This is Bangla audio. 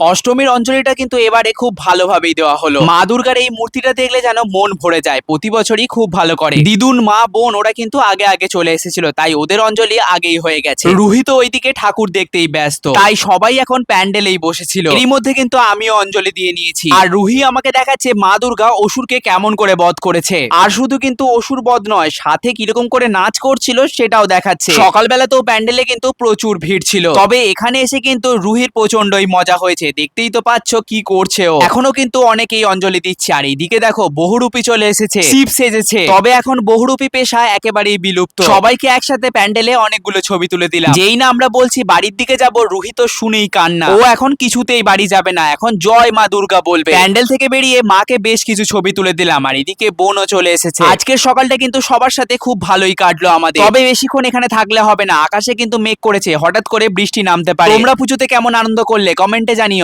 অষ্টমীর অঞ্জলিটা কিন্তু এবারে খুব ভালোভাবেই দেওয়া হলো। মা দুর্গার এই মূর্তিটা দেখলে যেন মন ভরে যায়, প্রতি বছরই খুব ভালো করে। দিদুন, মা, বোন, ওরা কিন্তু আগে আগে চলে এসেছিল, তাই ওদের অঞ্জলি আগেই হয়ে গেছে। রুহি তো ওইদিকে ঠাকুর দেখতেই ব্যস্ত। তাই সবাই এখন প্যান্ডেলেই বসেছিল। এরই মধ্যে কিন্তু আমিও অঞ্জলি দিয়ে নিয়েছি। আর রুহি আমাকে দেখাচ্ছে মা দুর্গা অসুরকে কেমন করে বধ করেছে। আর শুধু কিন্তু অসুর বধ নয়, সাথে কীরকম করে নাচ করছিল সেটাও দেখাচ্ছে। সকালবেলাতেও প্যান্ডেলে কিন্তু প্রচুর ভিড় ছিল। তবে এখানে এসে কিন্তু রুহির প্রচন্ডই মজা হয়েছে। দেখতেই তো পাচ্ছ কি করছে ও। এখনও কিন্তু অনেকেই অঞ্জলি দিচ্ছে। আর এইদিকে দেখো বহুরূপী চলে এসেছে। শিব সেজেছে। তবে এখন বহুরূপী পেশা একেবারেই বিলুপ্ত। সবাইকে একসাথে প্যান্ডেলে অনেকগুলো ছবি তুলে দিলাম। যেই না আমরা বলছি বাড়ির দিকে যাব রুহি তো শুনেই কান্না। ও এখন কিছুতেই বাড়ি যাবে না। এখন জয় মা দুর্গা বলবে। প্যান্ডেল থেকে বেরিয়ে মাকে বেশ কিছু ছবি তুলে দিলাম। আর এদিকে বোনও চলে এসেছে। আজকের সকালটা কিন্তু সবার সাথে খুব ভালোই কাটলো আমাদের। তবে বেশিক্ষণ এখানে থাকলে হবে না। আকাশে কিন্তু মেঘ করেছে। হঠাৎ করে বৃষ্টি নামতে পারে। তোমরা পুজোতে কেমন আনন্দ করলে? কমেন্টে জানিও।